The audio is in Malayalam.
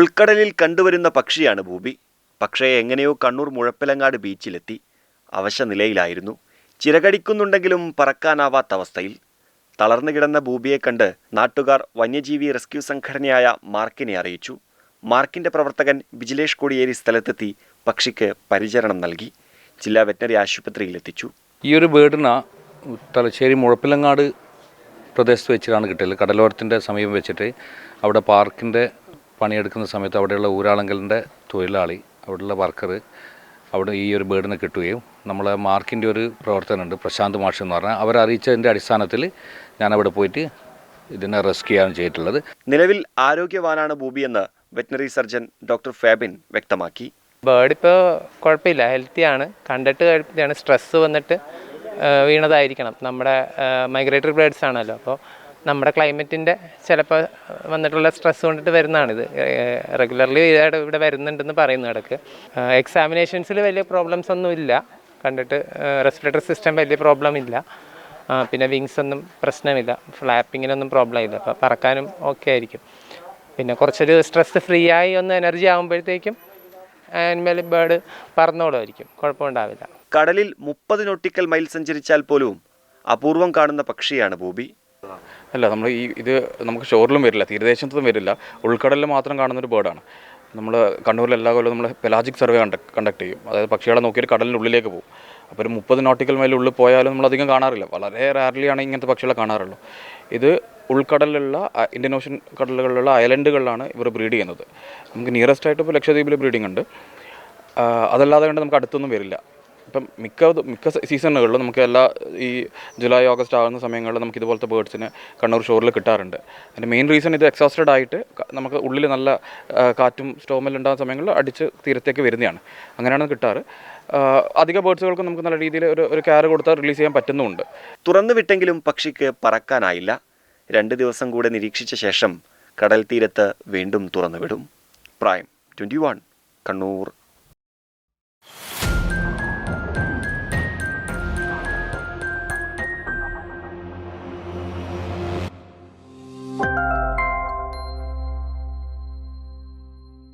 ഉൾക്കടലിൽ കണ്ടുവരുന്ന പക്ഷിയാണ് ഭൂപി പക്ഷേ എങ്ങനെയോ കണ്ണൂർ മുഴപ്പിലങ്ങാട് ബീച്ചിലെത്തി. അവശ നിലയിലായിരുന്നു. ചിറകടിക്കുന്നുണ്ടെങ്കിലും പറക്കാനാവാത്ത അവസ്ഥയിൽ. തളർന്നു കിടന്ന ഭൂപിയെ കണ്ട് നാട്ടുകാർ വന്യജീവി റെസ്ക്യൂ സംഘടനയായ മാർക്കിനെ അറിയിച്ചു. മാർക്കിന്റെ പ്രവർത്തകൻ ബിജിലേഷ് കോടിയേരി സ്ഥലത്തെത്തി പക്ഷിക്ക് പരിചരണം നൽകി. ജില്ലാ വെറ്റനറി ആശുപത്രിയിലെത്തിച്ചു ഈ ഒരു ബേർഡിന തലശ്ശേരി മുഴപ്പിലങ്ങാട് പ്രദേശത്ത് വെച്ചിട്ടാണ് കിട്ടിയത്. കടലോരത്തിന്റെ സമീപം വെച്ചിട്ട് അവിടെ പാർക്കിന്റെ പണിയെടുക്കുന്ന സമയത്ത് അവിടെയുള്ള ഊരാളങ്കലിന്റെ തൊഴിലാളി അവിടെയുള്ള വർക്കർ അവിടെ ഈ ഒരു ബേർഡിനെ കിട്ടുകയും നമ്മളെ മാർക്കിന്റെ ഒരു പ്രവർത്തനമുണ്ട് പ്രശാന്ത് മാഷ് എന്ന് പറഞ്ഞാൽ. അവരറിയിച്ചതിന്റെ അടിസ്ഥാനത്തിൽ ഞാൻ അവിടെ പോയിട്ട് ഇതിനെ റെസ്ക്യൂ ചെയ്യാണ് ചെയ്തിട്ടുള്ളത്. നിലവിൽ ആരോഗ്യവാനാണ് ഭൂപിയെന്ന് വെറ്റിനറി സർജൻ ഡോക്ടർ ഫാബിൻ വ്യക്തമാക്കി. ബേർഡ് ഇപ്പോൾ കുഴപ്പമില്ല ഹെൽത്തിയാണ്. കണ്ടിട്ട് ഹെൽത്തിയാണ് സ്ട്രെസ്സ് വന്നിട്ട് വീണതായിരിക്കണം. നമ്മുടെ മൈഗ്രേറ്ററി ബേർഡ്സ് ആണല്ലോ. അപ്പോൾ നമ്മുടെ ക്ലൈമറ്റിന്റെ ചിലപ്പോൾ വന്നിട്ടുള്ള സ്ട്രെസ് കൊണ്ടിട്ട് വരുന്നതാണിത്. റെഗുലർലി ഇവിടെ വരുന്നുണ്ടെന്ന് പറയുന്നു ഇടയ്ക്ക് എക്സാമിനേഷൻസിൽ വലിയ പ്രോബ്ലംസ് ഒന്നും ഇല്ല. കണ്ടിട്ട് റെസ്പിറേറ്റർ സിസ്റ്റം വലിയ പ്രോബ്ലം ഇല്ല. പിന്നെ വിങ്സ് ഒന്നും പ്രശ്നമില്ല. ഫ്ലാപ്പിങ്ങിനൊന്നും പ്രോബ്ലം ഇല്ല. അപ്പോൾ പറക്കാനും ഓക്കെ ആയിരിക്കും. പിന്നെ കുറച്ചൊരു സ്ട്രെസ് ഫ്രീ ആയി ഒന്ന് എനർജി ആകുമ്പോഴത്തേക്കും ആനിമൽ ബേർഡ് പറന്നോളുമായിരിക്കും. കുഴപ്പമുണ്ടാവില്ല. കടലിൽ മുപ്പത് നോട്ടിക്കൽ മൈൽ സഞ്ചരിച്ചാൽ പോലും അപൂർവം കാണുന്ന പക്ഷിയാണ് ഭൂപി അല്ല നമ്മൾ ഈ ഇത് നമുക്ക് ഷോറിലും വരില്ല തീരദേശത്തും വരില്ല. ഉൾക്കടലിൽ മാത്രം കാണുന്ന ഒരു ബേർഡാണ് നമ്മൾ കണ്ണൂരിൽ എല്ലാ കൊല്ലം നമ്മൾ പെലാജിക് സർവേ കണ്ടക്ട് കണ്ടക്ട് ചെയ്യും. അതായത് പക്ഷികളെ നോക്കിയിട്ട് കടലിന്റെ ഉള്ളിലേക്ക് പോകും. അപ്പോൾ ഒരു മുപ്പത് നോട്ടിക്കൽ മൈൽ ഉള്ളിൽ പോയാലും നമ്മളധികം കാണാറില്ല. വളരെ റയർലി ആണ് ഇങ്ങനത്തെ പക്ഷികളെ കാണാറുള്ളൂ. ഇത് ഉൾക്കടലിലുള്ള ഇന്ത്യൻ ഓഷ്യൻ കടലുകളിലുള്ള ഐലൻഡുകളിലാണ് ഇവർ ബ്രീഡ് ചെയ്യുന്നത്. നമുക്ക് നിയറസ്റ്റ് ആയിട്ട് ഇപ്പോൾ ലക്ഷദ്വീപിൽ ബ്രീഡിംഗ് ഉണ്ട്. അതല്ലാതെ കണ്ട് നമുക്ക് അടുത്തൊന്നും വരില്ല. ഇപ്പം മിക്ക മിക്ക സീസണുകളിലും നമുക്ക് എല്ലാ ഈ ജൂലൈ ഓഗസ്റ്റ് ആകുന്ന സമയങ്ങളിൽ നമുക്ക് ഇതുപോലത്തെ ബേർഡ്സിന് കണ്ണൂർ ഷോറിൽ കിട്ടാറുണ്ട്. അതിന്റെ മെയിൻ റീസൺ ഇത് എക്സോസ്റ്റഡ് ആയിട്ട് നമുക്ക് ഉള്ളിൽ നല്ല കാറ്റും സ്റ്റോമെല്ലാം ഉണ്ടാകുന്ന സമയങ്ങളിൽ അടിച്ച് തീരത്തേക്ക് വരുന്നതാണ്. അങ്ങനെയാണ് കിട്ടാറ്. അധിക ബേർഡ്സുകൾക്കും നമുക്ക് നല്ല രീതിയിൽ ഒരു ഒരു കെയർ കൊടുത്താൽ റിലീസ് ചെയ്യാൻ പറ്റുന്നുമുണ്ട്. തുറന്നു വിട്ടെങ്കിലും പക്ഷിക്ക് പറക്കാനായില്ല. രണ്ട് ദിവസം കൂടെ നിരീക്ഷിച്ച ശേഷം കടൽ തീരത്ത് വീണ്ടും തുറന്നുവിടും. പ്രായം ട്വന്റി വൺ കണ്ണൂർ.